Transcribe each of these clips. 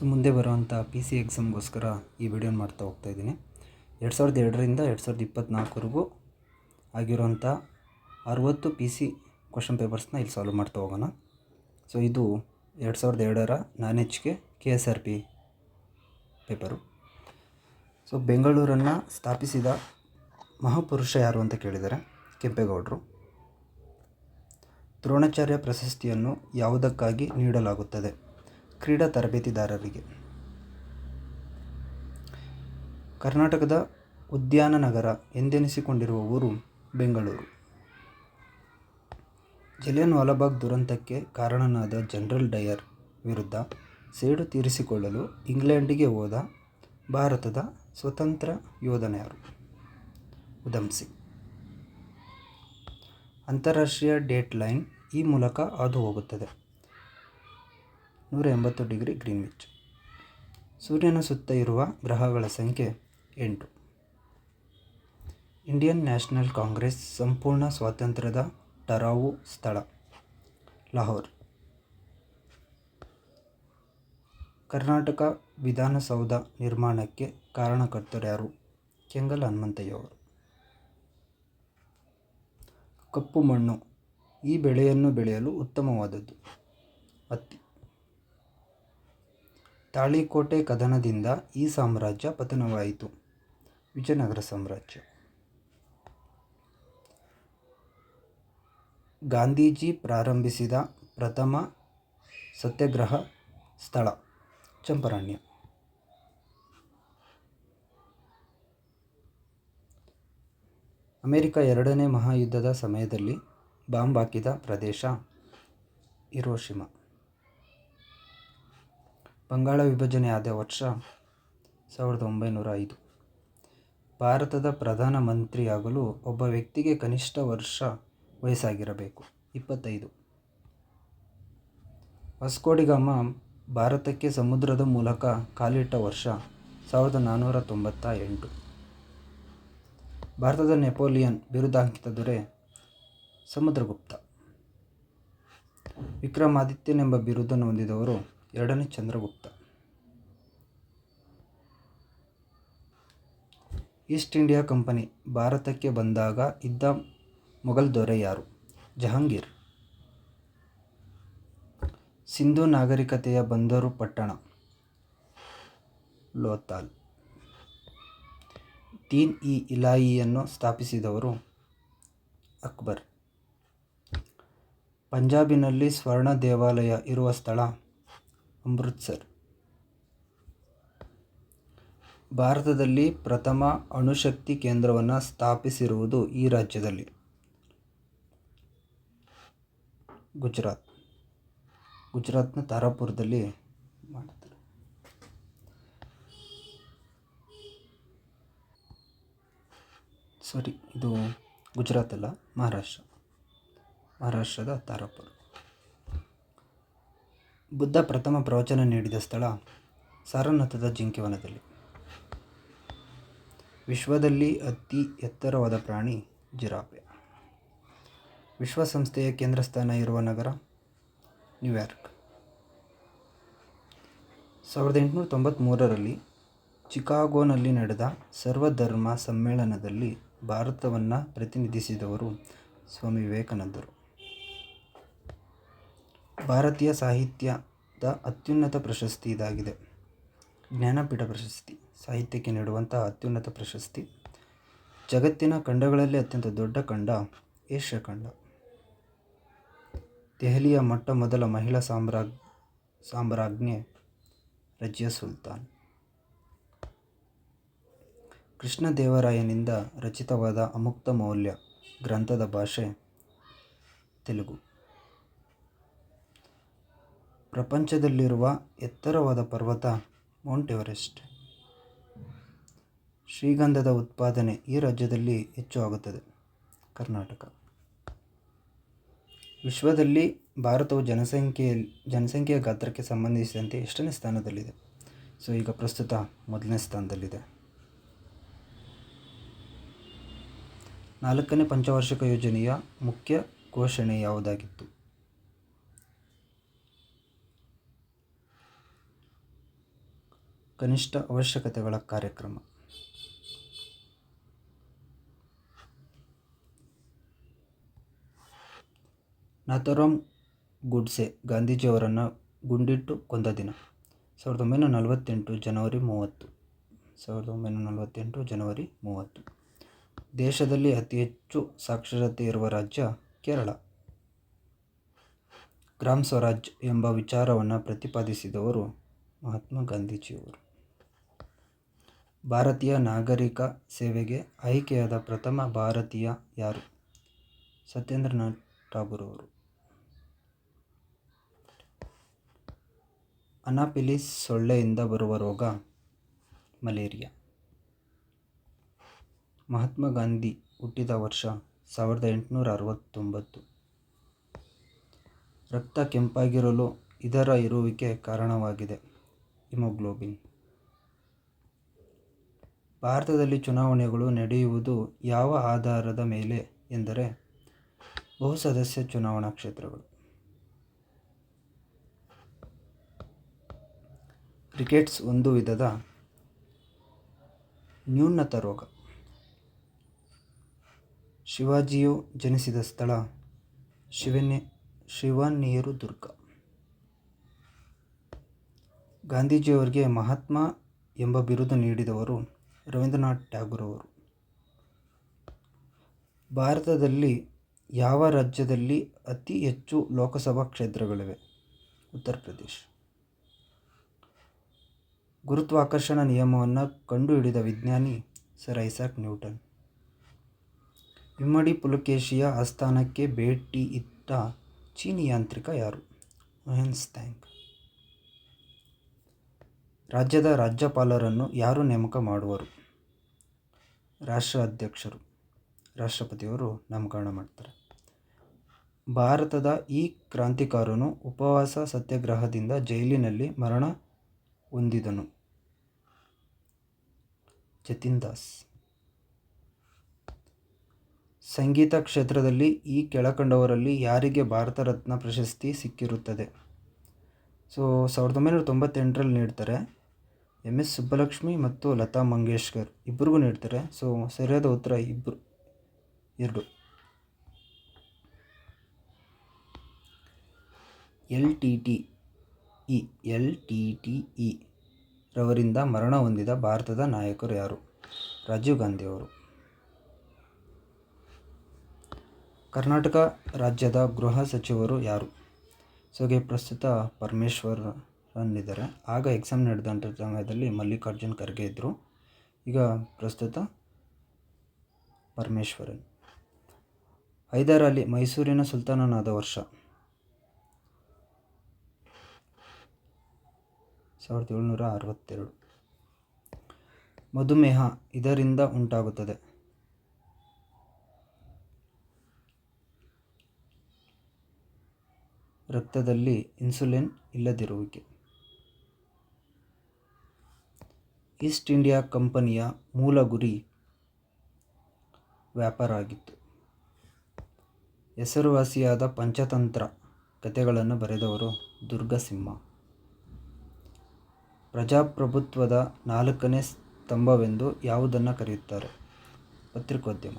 So ಮುಂದೆ ಬರುವಂಥ P C ಎಕ್ಸಾಮ್ಗೋಸ್ಕರ ಈ ವಿಡಿಯೋನ ಮಾಡ್ತಾ ಹೋಗ್ತಾ ಇದ್ದೀನಿ. ಎರಡು ಸಾವಿರದ ಎರಡರಿಂದ ಎರಡು ಸಾವಿರದ ಇಪ್ಪತ್ತ್ನಾಲ್ಕವರೆಗೂ ಆಗಿರುವಂಥ ಅರುವತ್ತು ಪಿ ಸಿ ಕ್ವಶನ್ ಪೇಪರ್ಸ್ನ ಇಲ್ಲಿ ಸಾಲ್ವ್ ಮಾಡ್ತಾ ಹೋಗೋಣ. ಸೊ ಇದು ಎರಡು ಸಾವಿರದ ಎರಡರ ನಾನ್ H K K S R P paper so ಬೆಂಗಳೂರನ್ನು ಸ್ಥಾಪಿಸಿದ ಮಹಾಪುರುಷ ಯಾರು ಅಂತ ಕೇಳಿದ್ದಾರೆ ಕೆಂಪೇಗೌಡರು. ದ್ರೋಣಾಚಾರ್ಯ ಪ್ರಶಸ್ತಿಯನ್ನು ಯಾವುದಕ್ಕಾಗಿ ನೀಡಲಾಗುತ್ತದೆ? ಕ್ರೀಡಾ ತರಬೇತಿದಾರರಿಗೆ. ಕರ್ನಾಟಕದ ಉದ್ಯಾನ ನಗರ ಎಂದೆನಿಸಿಕೊಂಡಿರುವ ಊರು ಬೆಂಗಳೂರು. ಜಲಿಯನ್ ವಾಲಾಬಾಗ್ ದುರಂತಕ್ಕೆ ಕಾರಣನಾದ ಜನರಲ್ ಡಯರ್ ವಿರುದ್ಧ ಸೇಡು ತೀರಿಸಿಕೊಳ್ಳಲು ಇಂಗ್ಲೆಂಡಿಗೆ ಹೋದ ಭಾರತದ ಸ್ವತಂತ್ರ ಯೋಧನ ಉದಂಸಿ ಉಧಮ್ ಅಂತಾರಾಷ್ಟ್ರೀಯ ಡೇಟ್ ಲೈನ್ ಈ ಮೂಲಕ ಹಾದು ಹೋಗುತ್ತದೆ. ನೂರ ಎಂಬತ್ತು ಡಿಗ್ರಿ ಗ್ರೀನ್ವಿಚ್. ಸೂರ್ಯನ ಸುತ್ತ ಇರುವ ಗ್ರಹಗಳ ಸಂಖ್ಯೆ ಎಂಟು. ಇಂಡಿಯನ್ ನ್ಯಾಷನಲ್ ಕಾಂಗ್ರೆಸ್ ಸಂಪೂರ್ಣ ಸ್ವಾತಂತ್ರ್ಯದ ಟರಾವು ಸ್ಥಳ, ಲಾಹೋರ್. ಕರ್ನಾಟಕ ವಿಧಾನಸೌಧ ನಿರ್ಮಾಣಕ್ಕೆ ಕಾರಣಕರ್ತರ್ಯಾರು ಕೆಂಗಲ್ ಹನುಮಂತಯ್ಯವರು ಕಪ್ಪು ಮಣ್ಣು, ಈ ಬೆಳೆಯನ್ನು ಬೆಳೆಯಲು ಉತ್ತಮವಾದದ್ದು ಹತ್ತಿ ತಾಳಿಕೋಟೆ ಕದನದಿಂದ ಈ ಸಾಮ್ರಾಜ್ಯ ಪತನವಾಯಿತು. ವಿಜಯನಗರ ಸಾಮ್ರಾಜ್ಯ. ಗಾಂಧೀಜಿ ಪ್ರಾರಂಭಿಸಿದ ಪ್ರಥಮ ಸತ್ಯಾಗ್ರಹ ಸ್ಥಳ ಚಂಪರಣ್ಯ. ಅಮೆರಿಕ ಎರಡನೇ ಮಹಾಯುದ್ಧದ ಸಮಯದಲ್ಲಿ ಬಾಂಬ್ ಹಾಕಿದ ಪ್ರದೇಶ ಹಿರೋಶಿಮಾ. ಬಂಗಾಳ ವಿಭಜನೆ ಆದ ವರ್ಷ ಸಾವಿರದ ಒಂಬೈನೂರ ಐದು. ಭಾರತದ ಪ್ರಧಾನಮಂತ್ರಿಯಾಗಲು ಒಬ್ಬ ವ್ಯಕ್ತಿಗೆ ಕನಿಷ್ಠ ವರ್ಷ ವಯಸ್ಸಾಗಿರಬೇಕು. ಇಪ್ಪತ್ತೈದು. ವಾಸ್ಕೋಡಿಗಾಮ ಭಾರತಕ್ಕೆ ಸಮುದ್ರದ ಮೂಲಕ ಕಾಲಿಟ್ಟ ವರ್ಷ ಸಾವಿರದ ನಾನ್ನೂರ ತೊಂಬತ್ತ ಎಂಟು. ಭಾರತದ ನೆಪೋಲಿಯನ್ ಬಿರುದಾಂಕಿತ ದೊರೆ ಸಮುದ್ರಗುಪ್ತ. ವಿಕ್ರಮಾದಿತ್ಯನೆಂಬ ಬಿರುದನ್ನು ಹೊಂದಿದವರು ಎರಡನೇ ಚಂದ್ರಗುಪ್ತ. ಈಸ್ಟ್ ಇಂಡಿಯಾ ಕಂಪನಿ ಭಾರತಕ್ಕೆ ಬಂದಾಗ ಇದ್ದ ಮೊಘಲ್ ದೊರೆ ಯಾರು? ಜಹಾಂಗೀರ್. ಸಿಂಧು ನಾಗರಿಕತೆಯ ಬಂದರು ಪಟ್ಟಣ. ಲೋತಾಲ್. ದೀನ್ ಇ ಇಲಾಯಿಯನ್ನು ಸ್ಥಾಪಿಸಿದವರು ಅಕ್ಬರ್. ಪಂಜಾಬಿನಲ್ಲಿ ಸ್ವರ್ಣ ದೇವಾಲಯ ಇರುವ ಸ್ಥಳ ಅಮೃತ್ಸರ್. ಭಾರತದಲ್ಲಿ ಪ್ರಥಮ ಅಣುಶಕ್ತಿ ಕೇಂದ್ರವನ್ನು ಸ್ಥಾಪಿಸಿರುವುದು ಈ ರಾಜ್ಯದಲ್ಲಿ. ಗುಜರಾತ್. ಗುಜರಾತ್ನ ತಾರಾಪುರದಲ್ಲಿ ಮಾಡ್ತಾರೆ. ಸಾರಿ, ಇದು ಗುಜರಾತ್ ಅಲ್ಲ, ಮಹಾರಾಷ್ಟ್ರ. ಮಹಾರಾಷ್ಟ್ರದ ತಾರಾಪುರ. ಬುದ್ಧ ಪ್ರಥಮ ಪ್ರವಚನ ನೀಡಿದ ಸ್ಥಳ ಸಾರನಾಥದ ಜಿಂಕೆವನದಲ್ಲಿ. ವಿಶ್ವದಲ್ಲಿ ಅತಿ ಎತ್ತರವಾದ ಪ್ರಾಣಿ ಜಿರಾಫೆ. ವಿಶ್ವಸಂಸ್ಥೆಯ ಕೇಂದ್ರ ಸ್ಥಾನ ಇರುವ ನಗರ ನ್ಯೂಯಾರ್ಕ್. ಸಾವಿರದ ಎಂಟುನೂರ ತೊಂಬತ್ತ್ಮೂರರಲ್ಲಿ ಚಿಕಾಗೋನಲ್ಲಿ ನಡೆದ ಸರ್ವಧರ್ಮ ಸಮ್ಮೇಳನದಲ್ಲಿ ಭಾರತವನ್ನು ಪ್ರತಿನಿಧಿಸಿದವರು ಸ್ವಾಮಿ ವಿವೇಕಾನಂದರು. ಭಾರತೀಯ ಸಾಹಿತ್ಯದ ಅತ್ಯುನ್ನತ ಪ್ರಶಸ್ತಿ ಇದಾಗಿದೆ. ಜ್ಞಾನಪೀಠ ಪ್ರಶಸ್ತಿ. ಸಾಹಿತ್ಯಕ್ಕೆ ನೀಡುವಂಥ ಅತ್ಯುನ್ನತ ಪ್ರಶಸ್ತಿ. ಜಗತ್ತಿನ ಖಂಡಗಳಲ್ಲಿ ಅತ್ಯಂತ ದೊಡ್ಡ ಖಂಡ ಏಷ್ಯಾ ಖಂಡ. ದೆಹಲಿಯ ಮೊಟ್ಟ ಮೊದಲ ಮಹಿಳಾ ಸಾಮ್ರಾಜ್ ಸಾಮ್ರಾಜ್ಞೆ ರಜಿಯಾ ಸುಲ್ತಾನ್. ಕೃಷ್ಣದೇವರಾಯನಿಂದ ರಚಿತವಾದ ಅಮುಕ್ತ ಮೌಲ್ಯ ಗ್ರಂಥದ ಭಾಷೆ ತೆಲುಗು. ಪ್ರಪಂಚದಲ್ಲಿರುವ ಎತ್ತರವಾದ ಪರ್ವತ ಮೌಂಟ್ ಎವರೆಸ್ಟ್. ಶ್ರೀಗಂಧದ ಉತ್ಪಾದನೆ ಈ ರಾಜ್ಯದಲ್ಲಿ ಹೆಚ್ಚು ಆಗುತ್ತದೆ. ಕರ್ನಾಟಕ. ವಿಶ್ವದಲ್ಲಿ ಭಾರತವು ಜನಸಂಖ್ಯೆಯಲ್ಲಿ ಜನಸಂಖ್ಯೆಯ ಗಾತ್ರಕ್ಕೆ ಸಂಬಂಧಿಸಿದಂತೆ ಎಷ್ಟನೇ ಸ್ಥಾನದಲ್ಲಿದೆ? ಸೊ, ಈಗ ಪ್ರಸ್ತುತ ಮೊದಲನೇ ಸ್ಥಾನದಲ್ಲಿದೆ. ನಾಲ್ಕನೇ ಪಂಚವಾರ್ಷಿಕ ಯೋಜನೆಯ ಮುಖ್ಯ ಘೋಷಣೆ ಯಾವುದಾಗಿತ್ತು? ಕನಿಷ್ಠ ಅವಶ್ಯಕತೆಗಳ ಕಾರ್ಯಕ್ರಮ. ನಾಥರಾಮ್ ಗುಡ್ಸೆ ಗಾಂಧೀಜಿಯವರನ್ನು ಗುಂಡಿಟ್ಟು ಕೊಂದ ದಿನ. ಸಾವಿರದ ಒಂಬೈನೂರ ನಲವತ್ತೆಂಟು ಜನವರಿ ಮೂವತ್ತು. ಸಾವಿರದ ಒಂಬೈನೂರ ನಲವತ್ತೆಂಟು ಜನವರಿ ಮೂವತ್ತು. ದೇಶದಲ್ಲಿ ಅತಿ ಹೆಚ್ಚು ಸಾಕ್ಷರತೆ ಇರುವ ರಾಜ್ಯ ಕೇರಳ. ಗ್ರಾಮ್ ಸ್ವರಾಜ್ ಎಂಬ ವಿಚಾರವನ್ನು ಪ್ರತಿಪಾದಿಸಿದವರು ಮಹಾತ್ಮ ಗಾಂಧೀಜಿಯವರು. ಭಾರತೀಯ ನಾಗರಿಕ ಸೇವೆಗೆ ಆಯ್ಕೆಯಾದ ಪ್ರಥಮ ಭಾರತೀಯ ಯಾರು? ಸತ್ಯೇಂದ್ರನಾಥ್ ಟಾಗೂರ್ ಅವರು. ಅನಾಫಿಲಿಸ್ ಸೊಳ್ಳೆಯಿಂದ ಬರುವ ರೋಗ, ಮಲೇರಿಯಾ. ಮಹಾತ್ಮ ಗಾಂಧಿ ಹುಟ್ಟಿದ ವರ್ಷ ಸಾವಿರದ ಎಂಟುನೂರ ಅರವತ್ತೊಂಬತ್ತು. ರಕ್ತ ಕೆಂಪಾಗಿರಲು ಇದರ ಇರುವಿಕೆ ಕಾರಣವಾಗಿದೆ ಹಿಮೋಗ್ಲೋಬಿನ್. ಭಾರತದಲ್ಲಿ ಚುನಾವಣೆಗಳು ನಡೆಯುವುದು ಯಾವ ಆಧಾರದ ಮೇಲೆ ಎಂದರೆ ಬಹುಸದಸ್ಯ ಚುನಾವಣಾ ಕ್ಷೇತ್ರಗಳು. ಕ್ರಿಕೆಟ್ಸ್ ಒಂದು ವಿಧದ ನ್ಯೂನತ ರೋಗ. ಶಿವಾಜಿಯು ಜನಿಸಿದ ಸ್ಥಳ ಶಿವನ್ಯ ಶಿವನೇರು ದುರ್ಗ. ಗಾಂಧೀಜಿಯವರಿಗೆ ಮಹಾತ್ಮ ಎಂಬ ಬಿರುದು ನೀಡಿದವರು ರವೀಂದ್ರನಾಥ್ ಟ್ಯಾಗೂರ್ ಅವರು. ಭಾರತದಲ್ಲಿ ಯಾವ ರಾಜ್ಯದಲ್ಲಿ ಅತಿ ಹೆಚ್ಚು ಲೋಕಸಭಾ ಕ್ಷೇತ್ರಗಳಿವೆ? ಉತ್ತರ ಪ್ರದೇಶ್. ಗುರುತ್ವಾಕರ್ಷಣ ನಿಯಮವನ್ನು ಕಂಡುಹಿಡಿದ ವಿಜ್ಞಾನಿ ಸರ್ ಐಸಾಕ್ ನ್ಯೂಟನ್. ಇಮ್ಮಡಿ ಪುಲಕೇಶಿಯ ಆಸ್ಥಾನಕ್ಕೆ ಭೇಟಿ ಇತ್ತ ಚೀನಿ ಯಾಂತ್ರಿಕ ಯಾರು? ಐನ್ಸ್ಟೈನ್ ರಾಜ್ಯದ ರಾಜ್ಯಪಾಲರನ್ನು ಯಾರು ನೇಮಕ ಮಾಡುವರು? ರಾಷ್ಟ್ರ ಅಧ್ಯಕ್ಷರು, ರಾಷ್ಟ್ರಪತಿಯವರು ನಾಮಕರಣ ಮಾಡ್ತಾರೆ. ಭಾರತದ ಈ ಕ್ರಾಂತಿಕಾರನು ಉಪವಾಸ ಸತ್ಯಾಗ್ರಹದಿಂದ ಜೈಲಿನಲ್ಲಿ ಮರಣ ಹೊಂದಿದನು. ಜತಿನ್ ದಾಸ್. ಸಂಗೀತ ಕ್ಷೇತ್ರದಲ್ಲಿ ಈ ಕೆಳಕಂಡವರಲ್ಲಿ ಯಾರಿಗೆ ಭಾರತ ರತ್ನ ಪ್ರಶಸ್ತಿ ಸಿಕ್ಕಿರುತ್ತದೆ? ಸೊ, ಸಾವಿರದ ಒಂಬೈನೂರ ತೊಂಬತ್ತೆಂಟರಲ್ಲಿ ನೀಡ್ತಾರೆ. ಎಂ ಎಸ್ ಸುಬ್ಬಲಕ್ಷ್ಮಿ ಮತ್ತು ಲತಾ ಮಂಗೇಶ್ಕರ್ ಇಬ್ಬರಿಗೂ ನೀಡ್ತಾರೆ. ಸೊ, ಸರಿಯಾದ ಉತ್ತರ ಇಬ್ಬರು ಎರಡು. L T T E, L T T E ರವರಿಂದ ಮರಣ ಹೊಂದಿದ ಭಾರತದ ನಾಯಕರು ಯಾರು? ರಾಜೀವ್ ಗಾಂಧಿಯವರು ಕರ್ನಾಟಕ ರಾಜ್ಯದ ಗೃಹ ಸಚಿವರು ಯಾರು? ಸೊ ಹಾಗೆ ಪ್ರಸ್ತುತ ಪರಮೇಶ್ವರ್ ಅಂದಿದ್ದಾರೆ ಆಗ ಎಕ್ಸಾಮ್ ನಡೆದಂಥ ಸಮಯದಲ್ಲಿ ಮಲ್ಲಿಕಾರ್ಜುನ್ ಖರ್ಗೆ ಇದ್ದರು ಈಗ ಪ್ರಸ್ತುತ ಪರಮೇಶ್ವರನ್. ಹೈದರ್ ಅಲಿ ಮೈಸೂರಿನ ಸುಲ್ತಾನನಾದ ವರ್ಷ. ಸಾವಿರದ ಏಳ್ನೂರ ಅರವತ್ತೆರಡು. ಮಧುಮೇಹ ಇದರಿಂದ ಉಂಟಾಗುತ್ತದೆ. ರಕ್ತದಲ್ಲಿ ಇನ್ಸುಲಿನ್ ಇಲ್ಲದಿರುವಿಕೆ. ಈಸ್ಟ್ ಇಂಡಿಯಾ ಕಂಪನಿಯ ಮೂಲ ಗುರಿ ವ್ಯಾಪಾರ ಆಗಿತ್ತು ಹೆಸರುವಾಸಿಯಾದ ಪಂಚತಂತ್ರ ಕಥೆಗಳನ್ನು ಬರೆದವರು ದುರ್ಗಸಿಂಹ. ಪ್ರಜಾಪ್ರಭುತ್ವದ ನಾಲ್ಕನೇ ಸ್ತಂಭವೆಂದು ಯಾವುದನ್ನು ಕರೆಯುತ್ತಾರೆ? ಪತ್ರಿಕೋದ್ಯಮ.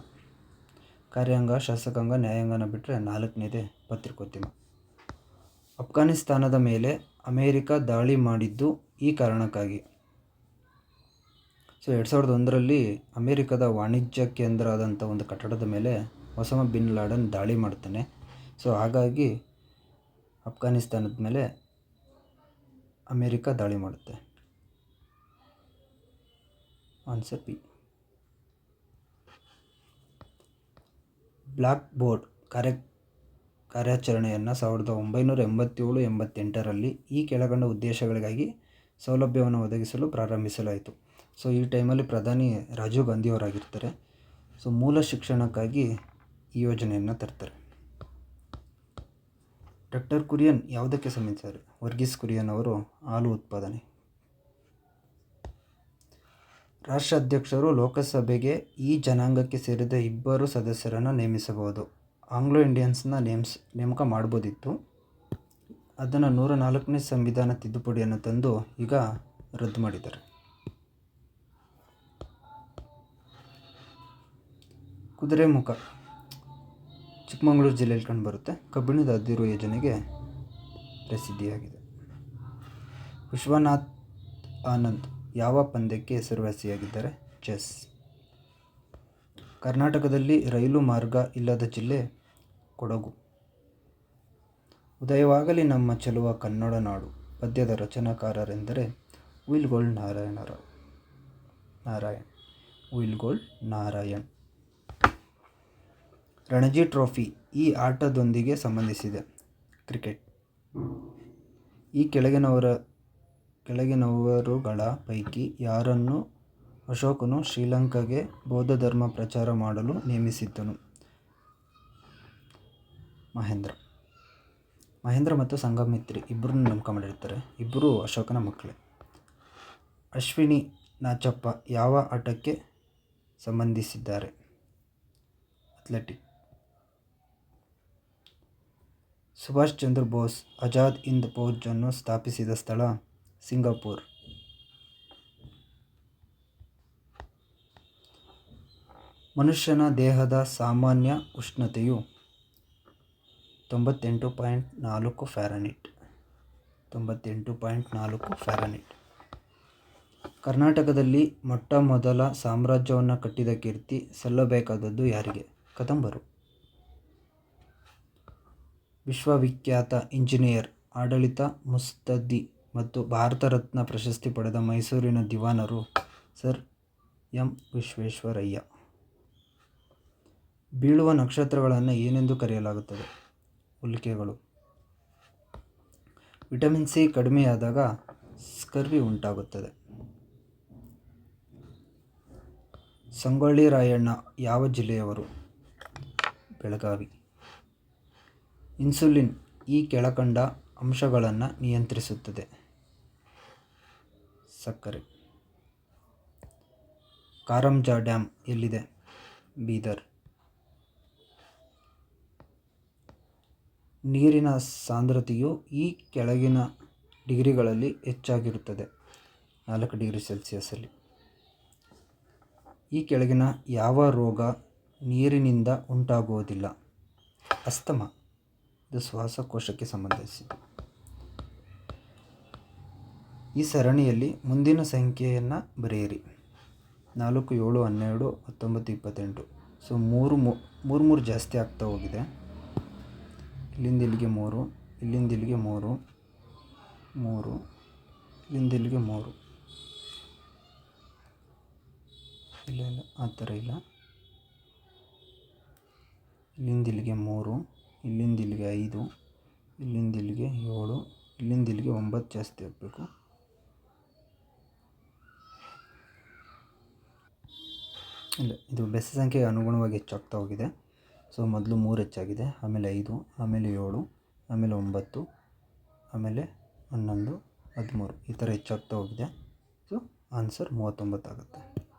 ಕಾರ್ಯಾಂಗ, ಶಾಸಕಾಂಗ, ನ್ಯಾಯಾಂಗನ ಬಿಟ್ಟರೆ ನಾಲ್ಕನೇದೇ ಪತ್ರಿಕೋದ್ಯಮ. ಅಫ್ಘಾನಿಸ್ತಾನದ ಮೇಲೆ ಅಮೇರಿಕ ದಾಳಿ ಮಾಡಿದ್ದು ಈ ಕಾರಣಕ್ಕಾಗಿ. ಸೊ ಎರಡು ಸಾವಿರದ ಒಂದರಲ್ಲಿ ಅಮೇರಿಕದ ವಾಣಿಜ್ಯ ಕೇಂದ್ರ ಆದಂಥ ಒಂದು ಕಟ್ಟಡದ ಮೇಲೆ ಒಸಾಮ ಬಿನ್ ಲಾಡನ್ ದಾಳಿ ಮಾಡ್ತಾನೆ. ಸೊ ಹಾಗಾಗಿ ಅಫ್ಘಾನಿಸ್ತಾನದ ಮೇಲೆ ಅಮೇರಿಕ ದಾಳಿ ಮಾಡುತ್ತೆ. ಆನ್ಸರ್ ಪಿ ಬ್ಲ್ಯಾಕ್ ಬೋರ್ಡ್ ಕಾರ್ಯ ಕಾರ್ಯಾಚರಣೆಯನ್ನು ಸಾವಿರದ ಒಂಬೈನೂರ ಎಂಬತ್ತೇಳು, ಎಂಬತ್ತೆಂಟರಲ್ಲಿ ಈ ಕೆಳಗಂಡ ಉದ್ದೇಶಗಳಿಗಾಗಿ ಸೌಲಭ್ಯವನ್ನು ಒದಗಿಸಲು ಪ್ರಾರಂಭಿಸಲಾಯಿತು. ಸೊ ಈ ಟೈಮಲ್ಲಿ ಪ್ರಧಾನಿ ರಾಜೀವ್ ಗಾಂಧಿಯವರಾಗಿರ್ತಾರೆ. ಸೊ ಮೂಲ ಶಿಕ್ಷಣಕ್ಕಾಗಿ ಈ ಯೋಜನೆಯನ್ನು ತರ್ತಾರೆ. ಡಾಕ್ಟರ್ ಕುರಿಯನ್ ಯಾವುದಕ್ಕೆ ಸಂಬಂಧಿಸಿದ್ದಾರೆ? ವರ್ಗೀಸ್ ಕುರಿಯನ್ ಅವರು ಹಾಲು ಉತ್ಪಾದನೆ. ರಾಷ್ಟ್ರಾಧ್ಯಕ್ಷರು ಲೋಕಸಭೆಗೆ ಈ ಜನಾಂಗಕ್ಕೆ ಸೇರಿದ ಇಬ್ಬರು ಸದಸ್ಯರನ್ನು ನೇಮಿಸಬಹುದು. ಆಂಗ್ಲೋ ಇಂಡಿಯನ್ಸ್ನ ನೇಮ್ಸ್ ನೇಮಕ ಮಾಡ್ಬೋದಿತ್ತು ಅದನ್ನು ನೂರ ನಾಲ್ಕನೇ ಸಂವಿಧಾನ ತಿದ್ದುಪಡಿಯನ್ನು ತಂದು ಈಗ ರದ್ದು ಮಾಡಿದ್ದಾರೆ. ಕುದುರೆಮುಖ ಚಿಕ್ಕಮಗಳೂರು ಜಿಲ್ಲೆಯಲ್ಲಿ ಕಂಡುಬರುತ್ತೆ. ಕಬ್ಬಿಣದ ಅದಿರು ಯೋಜನೆಗೆ ಪ್ರಸಿದ್ಧಿಯಾಗಿದೆ. ವಿಶ್ವನಾಥ್ ಆನಂದ್ ಯಾವ ಪಂದ್ಯಕ್ಕೆ ಹೆಸರುವಾಸಿಯಾಗಿದ್ದಾರೆ? ಚೆಸ್. ಕರ್ನಾಟಕದಲ್ಲಿ ರೈಲು ಮಾರ್ಗ ಇಲ್ಲದ ಜಿಲ್ಲೆ ಕೊಡಗು. ಉದಯವಾಗಲಿ ನಮ್ಮ ಚೆಲುವ ಕನ್ನಡ ನಾಡು, ಪದ್ಯದ ರಚನಾಕಾರರೆಂದರೆ ಉಯಿಲ್ಗೋಳ್ ನಾರಾಯಣರಾವ್. ನಾರಾಯಣ್. ಉಯಿಲ್ಗೋಳ್ ನಾರಾಯಣ್. ರಣಜಿ ಟ್ರೋಫಿ ಈ ಆಟದೊಂದಿಗೆ ಸಂಬಂಧಿಸಿದೆ. ಕ್ರಿಕೆಟ್. ಈ ಕೆಳಗಿನವರ, ಕೆಳಗಿನವರುಗಳ ಪೈಕಿ ಯಾರನ್ನು ಅಶೋಕನು ಶ್ರೀಲಂಕಾಗೆ ಬೌದ್ಧ ಧರ್ಮ ಪ್ರಚಾರ ಮಾಡಲು ನೇಮಿಸಿದ್ದನು? ಮಹೇಂದ್ರ. ಮಹೇಂದ್ರ ಮತ್ತು ಸಂಗಮಿತ್ರಿ ಇಬ್ಬರನ್ನು ನೇಮಕ ಮಾಡಿರ್ತಾರೆ. ಇಬ್ಬರು ಅಶೋಕನ ಮಕ್ಕಳೇ. ಅಶ್ವಿನಿ ನಾಚಪ್ಪ ಯಾವ ಆಟಕ್ಕೆ ಸಂಬಂಧಿಸಿದ್ದಾರೆ? ಅಥ್ಲೆಟಿಕ್ ಸುಭಾಷ್ ಚಂದ್ರ ಬೋಸ್ ಆಜಾದ್ ಹಿಂದ್ ಫೌಜ್ ಅನ್ನು ಸ್ಥಾಪಿಸಿದ ಸ್ಥಳ ಸಿಂಗಾಪುರ್. ಮನುಷ್ಯನ ದೇಹದ ಸಾಮಾನ್ಯ ಉಷ್ಣತೆಯು ತೊಂಬತ್ತೆಂಟು ಪಾಯಿಂಟ್ ನಾಲ್ಕು ಫ್ಯಾರನಿಟ್ ತೊಂಬತ್ತೆಂಟು ಪಾಯಿಂಟ್ ನಾಲ್ಕು ಫ್ಯಾರನಿಟ್ ಕರ್ನಾಟಕದಲ್ಲಿ ಮೊಟ್ಟ ಮೊದಲ ಸಾಮ್ರಾಜ್ಯವನ್ನು ಕಟ್ಟಿದ ಕೀರ್ತಿ ಸಲ್ಲಬೇಕಾದದ್ದು ಯಾರಿಗೆ? ಕದಂಬರು. ವಿಶ್ವವಿಖ್ಯಾತ ಇಂಜಿನಿಯರ್, ಆಡಳಿತ, ಮುಸ್ತದ್ದಿ ಮತ್ತು ಭಾರತ ರತ್ನ ಪ್ರಶಸ್ತಿ ಪಡೆದ ಮೈಸೂರಿನ ದಿವಾನರು ಸರ್ ಎಂ. ವಿಶ್ವೇಶ್ವರಯ್ಯ. ಬೀಳುವ ನಕ್ಷತ್ರಗಳನ್ನು ಏನೆಂದು ಕರೆಯಲಾಗುತ್ತದೆ? ಉಲ್ಕೆಗಳು. ವಿಟಮಿನ್ ಸಿ ಕಡಿಮೆಯಾದಾಗ ಸ್ಕರ್ವಿ ಉಂಟಾಗುತ್ತದೆ. ಸಂಗೊಳ್ಳಿ ರಾಯಣ್ಣ, ಯಾವ ಜಿಲ್ಲೆಯವರು? ಬೆಳಗಾವಿ. ಇನ್ಸುಲಿನ್ ಈ ಕೆಳಕಂಡ ಅಂಶಗಳನ್ನು ನಿಯಂತ್ರಿಸುತ್ತದೆ. ಸಕ್ಕರೆ. ಕಾರಂಜಾ ಡ್ಯಾಮ್ ಎಲ್ಲಿದೆ? ಬೀದರ್. ನೀರಿನ ಸಾಂದ್ರತೆಯು ಈ ಕೆಳಗಿನ ಡಿಗ್ರಿಗಳಲ್ಲಿ ಹೆಚ್ಚಾಗಿರುತ್ತದೆ. ನಾಲ್ಕು ಡಿಗ್ರಿ ಸೆಲ್ಸಿಯಸ್ಸಲ್ಲಿ. ಈ ಕೆಳಗಿನ ಯಾವ ರೋಗ ನೀರಿನಿಂದ ಉಂಟಾಗುವುದಿಲ್ಲ? ಅಸ್ತಮ. ಇದು ಶ್ವಾಸಕೋಶಕ್ಕೆ ಸಂಬಂಧಿಸಿ. ಈ ಸರಣಿಯಲ್ಲಿ ಮುಂದಿನ ಸಂಖ್ಯೆಯನ್ನು ಬರೆಯಿರಿ. ನಾಲ್ಕು, ಏಳು, ಹನ್ನೆರಡು, ಹತ್ತೊಂಬತ್ತು, ಇಪ್ಪತ್ತೆಂಟು. ಸೊ ಮೂರು ಮೂರು ಮೂರು ಜಾಸ್ತಿ ಆಗ್ತಾ ಹೋಗಿದೆ. ಇಲ್ಲಿಂದ ಇಲ್ಲಿಗೆ ಮೂರು, ಇಲ್ಲಿಂದ ಇಲ್ಲಿಗೆ ಮೂರು ಮೂರು, ಇಲ್ಲಿಂದ ಇಲ್ಲಿಗೆ ಮೂರು. ಇಲ್ಲ ಇಲ್ಲ, ಆ ಥರ ಇಲ್ಲ. ಇಲ್ಲಿಂದ ಇಲ್ಲಿಗೆ ಮೂರು ಇಲ್ಲಿಂದ ಇಲ್ಲಿಗೆ ಐದು ಇಲ್ಲಿಂದ ಇಲ್ಲಿಗೆ ಏಳು ಇಲ್ಲಿಂದ ಇಲ್ಲಿಗೆ ಒಂಬತ್ತು ಜಾಸ್ತಿ ಆಗಬೇಕು. ಇಲ್ಲ, ಇದು ಬೆಸ ಸಂಖ್ಯೆಗೆ ಅನುಗುಣವಾಗಿ ಹೆಚ್ಚಾಗ್ತಾ ಹೋಗಿದೆ. ಸೊ, ಮೊದಲು ಮೂರು ಹೆಚ್ಚಾಗಿದೆ, ಆಮೇಲೆ ಐದು, ಆಮೇಲೆ ಏಳು, ಆಮೇಲೆ ಒಂಬತ್ತು, ಆಮೇಲೆ ಹನ್ನೊಂದು, ಹದಿಮೂರು ಈ ಥರ ಹೆಚ್ಚಾಗ್ತಾ ಹೋಗಿದೆ. ಸೊ, ಆನ್ಸರ್ ಮೂವತ್ತೊಂಬತ್ತು ಆಗುತ್ತೆ.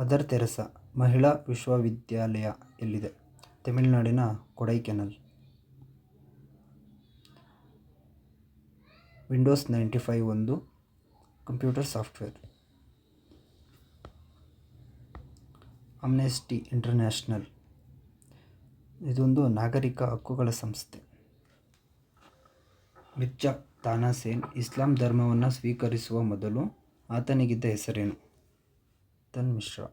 ಮದರ್ ತೆರೆಸಾ, ಮಹಿಳಾ ವಿಶ್ವವಿದ್ಯಾಲಯ ಎಲ್ಲಿದೆ? ತಮಿಳುನಾಡಿನ ಕೊಡೈಕೆನಲ್. ವಿಂಡೋಸ್ ನೈಂಟಿ ಫೈವ್ ಒಂದು ಕಂಪ್ಯೂಟರ್ ಸಾಫ್ಟ್ವೇರ್ ಅಮ್ನೆಸ್ಟಿ ಇಂಟರ್ನ್ಯಾಷನಲ್ ಇದೊಂದು ನಾಗರಿಕ ಹಕ್ಕುಗಳ ಸಂಸ್ಥೆ. ಮಿರ್ಜಾ ತಾನಾಸೇನ್ ಇಸ್ಲಾಂ ಧರ್ಮವನ್ನು ಸ್ವೀಕರಿಸುವ ಮೊದಲು ಆತನಿಗಿದ್ದ ಹೆಸರೇನು? ತನ್ ಮಿಶ್ರಾ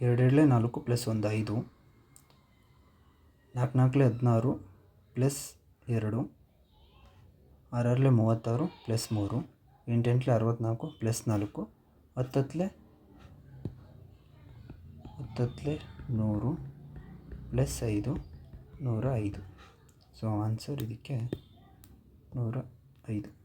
ಎರಡೆರಡಲೇ ನಾಲ್ಕು ಪ್ಲಸ್ ಒಂದು ಐದು. ನಾಲ್ಕು ನಾಲ್ಕಲೇ ಹದಿನಾರು ಪ್ಲಸ್ ಎರಡು. ಆರಾರಲೇ ಮೂವತ್ತಾರು ಪ್ಲಸ್ ಮೂರು. ಎಂಟೆಂಟಲೇ ಅರವತ್ತ್ನಾಲ್ಕು ಪ್ಲಸ್ ನಾಲ್ಕು. ಹತ್ತತ್ತಲೇ ಹತ್ತತ್ತಲೇ ನೂರು ಪ್ಲಸ್ ಐದು ನೂರ ಐದು. ಸೊ ಆನ್ಸರ್ ಇದಕ್ಕೆ ನೂರ ಐದು.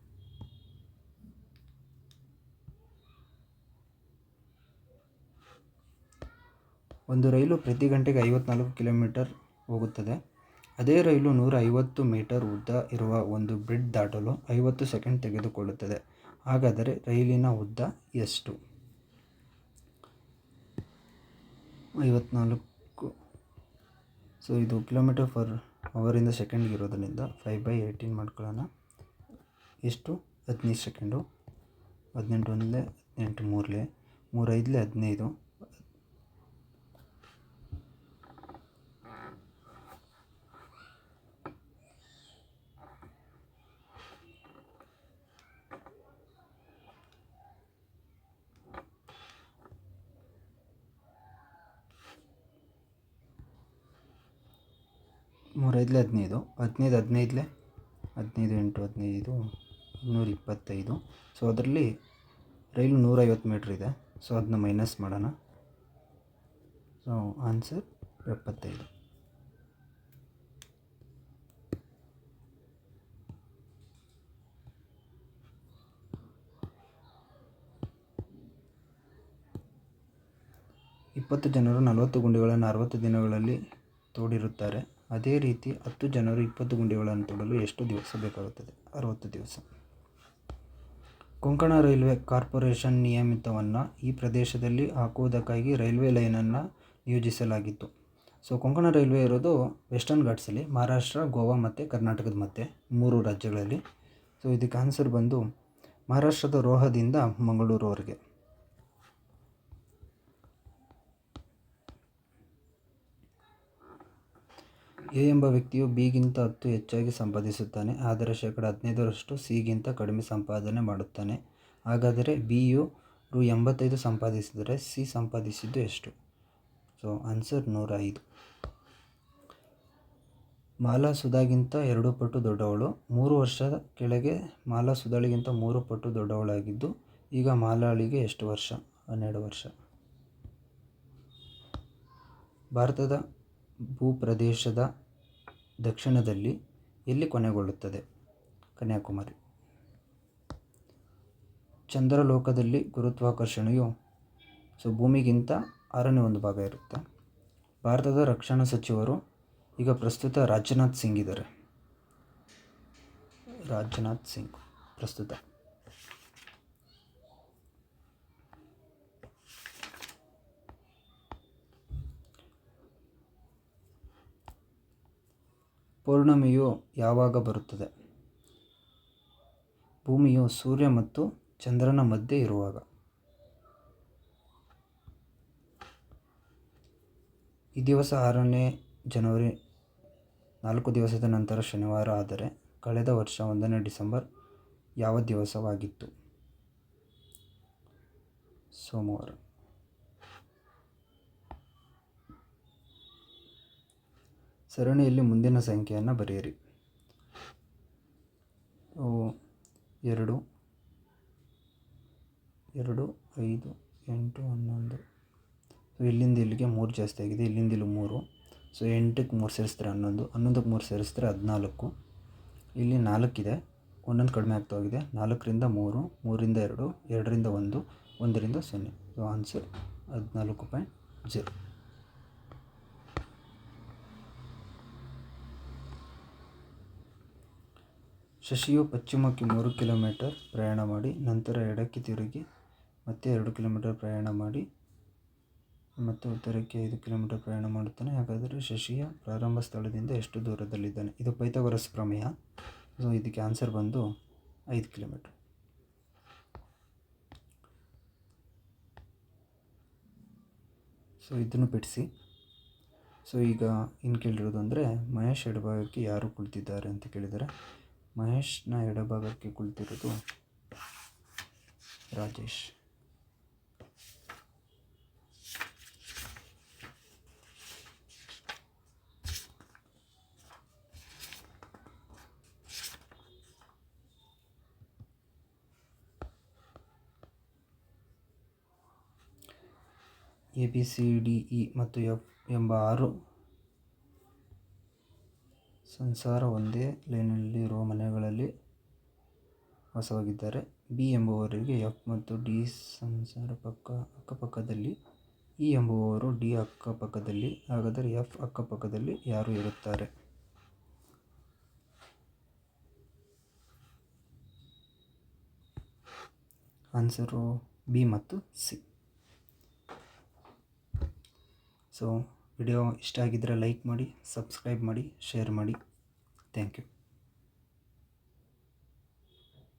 ಒಂದು ರೈಲು ಪ್ರತಿ ಗಂಟೆಗೆ ಐವತ್ನಾಲ್ಕು ಕಿಲೋಮೀಟರ್ ಹೋಗುತ್ತದೆ. ಅದೇ ರೈಲು ನೂರ ಐವತ್ತು ಮೀಟರ್ ಉದ್ದ ಇರುವ ಒಂದು ಬ್ರಿಡ್ ದಾಟಲು ಐವತ್ತು ಸೆಕೆಂಡ್ ತೆಗೆದುಕೊಳ್ಳುತ್ತದೆ. ಹಾಗಾದರೆ ರೈಲಿನ ಉದ್ದ ಎಷ್ಟು? ಐವತ್ನಾಲ್ಕು. ಸೊ ಇದು ಕಿಲೋಮೀಟರ್ ಫರ್ ಅವರಿಂದ ಸೆಕೆಂಡ್ಗೆ ಇರೋದರಿಂದ ಫೈವ್ ಬೈ ಏಯ್ಟೀನ್ ಮಾಡ್ಕೊಳ್ಳೋಣ. ಎಷ್ಟು? ಹದಿನೈದು ಸೆಕೆಂಡು. ಹದಿನೆಂಟು ಒಂದಲೇ ಹದಿನೆಂಟು ಮೂರಲೇ. ಮೂರೈದಲೇ ಹದಿನೈದು. ಮೂರೈದಲೇ ಹದಿನೈದು. ಹದಿನೈದು, ಹದಿನೈದಲೇ? ಹದಿನೈದು ಎಂಟು, ಹದಿನೈದು, ಇನ್ನೂರ ಇಪ್ಪತ್ತೈದು. ಸೊ ಅದರಲ್ಲಿ ರೈಲು ನೂರೈವತ್ತು ಮೀಟ್ರ್ ಇದೆ. ಸೊ ಅದನ್ನ ಮೈನಸ್ ಮಾಡೋಣ. ಸೊ ಆನ್ಸರ್ ಎಪ್ಪತ್ತೈದು. ಇಪ್ಪತ್ತು ಜನರು ನಲವತ್ತು ಗುಂಡಿಗಳನ್ನು ಅರವತ್ತು ದಿನಗಳಲ್ಲಿ ತೋಡಿರುತ್ತಾರೆ. ಅದೇ ರೀತಿ ಹತ್ತು ಜನರು ಇಪ್ಪತ್ತು ಗುಂಡಿಗಳನ್ನು ತೊಡಲು ಎಷ್ಟು ದಿವಸ ಬೇಕಾಗುತ್ತದೆ? ಅರವತ್ತು ದಿವಸ. ಕೊಂಕಣ ರೈಲ್ವೆ ಕಾರ್ಪೊರೇಷನ್ ನಿಯಮಿತವನ್ನು ಈ ಪ್ರದೇಶದಲ್ಲಿ ಹಾಕುವುದಕ್ಕಾಗಿ ರೈಲ್ವೆ ಲೈನನ್ನು ನಿಯೋಜಿಸಲಾಗಿತ್ತು. ಸೊ, ಕೊಂಕಣ ರೈಲ್ವೆ ಇರೋದು ವೆಸ್ಟರ್ನ್ ಘಾಟ್ಸಲ್ಲಿ ಮಹಾರಾಷ್ಟ್ರ, ಗೋವಾ ಮತ್ತು ಕರ್ನಾಟಕದ ಮತ್ತೆ ಮೂರು ರಾಜ್ಯಗಳಲ್ಲಿ. ಸೊ, ಇದಕ್ಕೆ ಆನ್ಸರ್ ಬಂದು ಮಹಾರಾಷ್ಟ್ರದ ರೋಹದಿಂದ ಮಂಗಳೂರುವರೆಗೆ ಎ ಎಂಬ ವ್ಯಕ್ತಿಯು ಬಿಗಿಂತ ಹತ್ತು ಹೆಚ್ಚಾಗಿ ಸಂಪಾದಿಸುತ್ತಾನೆ ಆದರೆ ಶೇಕಡ ಹದಿನೈದರಷ್ಟು ಸಿಗಿಂತ ಕಡಿಮೆ ಸಂಪಾದನೆ ಮಾಡುತ್ತಾನೆ. ಹಾಗಾದರೆ ಬಿಯು ರು ಎಂಬತ್ತೈದು ಸಂಪಾದಿಸಿದರೆ ಸಿ ಸಂಪಾದಿಸಿದ್ದು ಎಷ್ಟು? ಸೊ ಆನ್ಸರ್ ನೂರ ಐದು ಮಾಲಾ ಸುಧಾಗಿಂತ ಎರಡು ಪಟ್ಟು ದೊಡ್ಡವಳು, ಮೂರು ವರ್ಷದ ಕೆಳಗೆ ಮಾಲಾ ಸುಧಾಳಿಗಿಂತ ಮೂರು ಪಟ್ಟು ದೊಡ್ಡವಳಾಗಿದ್ದು, ಈಗ ಮಾಲಾಳಿಗೆ ಎಷ್ಟು ವರ್ಷ? ಹನ್ನೆರಡು ವರ್ಷ. ಭಾರತದ ಭೂಪ್ರದೇಶದ ದಕ್ಷಿಣದಲ್ಲಿ ಎಲ್ಲಿ ಕೊನೆಗೊಳ್ಳುತ್ತದೆ? ಕನ್ಯಾಕುಮಾರಿ. ಚಂದ್ರಲೋಕದಲ್ಲಿ ಗುರುತ್ವಾಕರ್ಷಣೆಯು ಸೊ ಭೂಮಿಗಿಂತ ಆರನೇ ಒಂದು ಭಾಗ ಇರುತ್ತೆ. ಭಾರತದ ರಕ್ಷಣಾ ಸಚಿವರು ಈಗ ಪ್ರಸ್ತುತ ರಾಜನಾಥ್ ಸಿಂಗ್ ಇದ್ದಾರೆ. ರಾಜನಾಥ್ ಸಿಂಗ್ ಪ್ರಸ್ತುತ. ಪೌರ್ಣಮಿಯು ಯಾವಾಗ ಬರುತ್ತದೆ? ಭೂಮಿಯು ಸೂರ್ಯ ಮತ್ತು ಚಂದ್ರನ ಮಧ್ಯೆ ಇರುವಾಗ. ಈ ದಿವಸ ಆರನೇ ಜನವರಿ, ನಾಲ್ಕು ದಿವಸದ ನಂತರ ಶನಿವಾರ ಆದರೆ ಕಳೆದ ವರ್ಷ ಒಂದನೇ ಡಿಸೆಂಬರ್ ಯಾವ ದಿವಸವಾಗಿತ್ತು? ಸೋಮವಾರ. ಸರಣಿಯಲ್ಲಿ ಮುಂದಿನ ಸಂಖ್ಯೆಯನ್ನು ಬರೆಯಿರಿ. ಎರಡು ಎರಡು, ಐದು, ಎಂಟು, ಹನ್ನೊಂದು. ಸೊ ಇಲ್ಲಿಂದ ಇಲ್ಲಿಗೆ ಮೂರು ಜಾಸ್ತಿ ಆಗಿದೆ. ಇಲ್ಲಿಂದ ಇಲ್ಲಿ ಮೂರು. ಸೊ ಎಂಟಕ್ಕೆ ಮೂರು ಸೇರಿಸಿದ್ರೆ ಹನ್ನೊಂದು, ಹನ್ನೊಂದಕ್ಕೆ ಮೂರು ಸೇರಿಸಿದ್ರೆ ಹದಿನಾಲ್ಕು. ಇಲ್ಲಿ ನಾಲ್ಕಿದೆ, ಒಂದೊಂದು ಕಡಿಮೆ ಆಗ್ತಾ ಹೋಗಿದೆ. ನಾಲ್ಕರಿಂದ ಮೂರು, ಮೂರಿಂದ ಎರಡು, ಎರಡರಿಂದ ಒಂದು, ಒಂದರಿಂದ ಸೊನ್ನೆ. ಸೊ ಆನ್ಸರ್ ಹದಿನಾಲ್ಕು ಪಾಯಿಂಟ್ ಜೀರೋ ಶಶಿಯು ಪಶ್ಚಿಮಕ್ಕೆ ಮೂರು ಕಿಲೋಮೀಟರ್ ಪ್ರಯಾಣ ಮಾಡಿ, ನಂತರ ಎಡಕ್ಕೆ ತಿರುಗಿ ಮತ್ತೆ ಎರಡು ಕಿಲೋಮೀಟರ್ ಪ್ರಯಾಣ ಮಾಡಿ ಮತ್ತು ಉತ್ತರಕ್ಕೆ ಐದು ಕಿಲೋಮೀಟರ್ ಪ್ರಯಾಣ ಮಾಡುತ್ತಾನೆ. ಹಾಗಾದರೆ ಶಶಿಯ ಪ್ರಾರಂಭ ಸ್ಥಳದಿಂದ ಎಷ್ಟು ದೂರದಲ್ಲಿದ್ದಾನೆ? ಇದು ಪೈಥಾಗೊರಸ್ ಪ್ರಮೇಯ. ಸೊ ಇದಕ್ಕೆ ಆನ್ಸರ್ ಬಂದು ಐದು ಕಿಲೋಮೀಟರ್. ಸೊ ಇದನ್ನು ಬಿಡಿಸಿ. ಸೊ ಈಗ ಇನ್ನು ಕೇಳಿರೋದು ಅಂದರೆ ಮಹೇಶ್ ಎಡಭಾಗಕ್ಕೆ ಯಾರು ಕುಳಿತಿದ್ದಾರೆ ಅಂತ ಕೇಳಿದ್ದಾರೆ ಮಹೇಶ್ನ ಎಡಭಾಗಕ್ಕೆ ಕುಳಿತಿರೋದು Rajesh. A B C D E ಮತ್ತು ಎಫ್ ಎಂಬ ಆರು ಸಂಸಾರ ಒಂದೇ ಲೈನಲ್ಲಿ ಇರುವ ಮನೆಗಳಲ್ಲಿ ವಾಸವಾಗಿದ್ದಾರೆ. ಬಿ ಎಂಬುವವರಿಗೆ ಎಫ್ ಮತ್ತು ಡಿ ಸಂಸಾರ ಪಕ್ಕ ಅಕ್ಕಪಕ್ಕದಲ್ಲಿ, ಇ ಎಂಬುವವರು ಡಿ ಅಕ್ಕಪಕ್ಕದಲ್ಲಿ, ಹಾಗಾದರೆ ಎಫ್ ಅಕ್ಕಪಕ್ಕದಲ್ಲಿ ಯಾರು ಇರುತ್ತಾರೆ? ಆನ್ಸರು ಬಿ ಮತ್ತು ಸಿ. ಸೊ ವಿಡಿಯೋ ಇಷ್ಟ ಆಗಿದ್ದರೆ ಲೈಕ್ ಮಾಡಿ ಸಬ್ಸ್ಕ್ರೈಬ್ ಮಾಡಿ ಶೇರ್ ಮಾಡಿ. Thank you.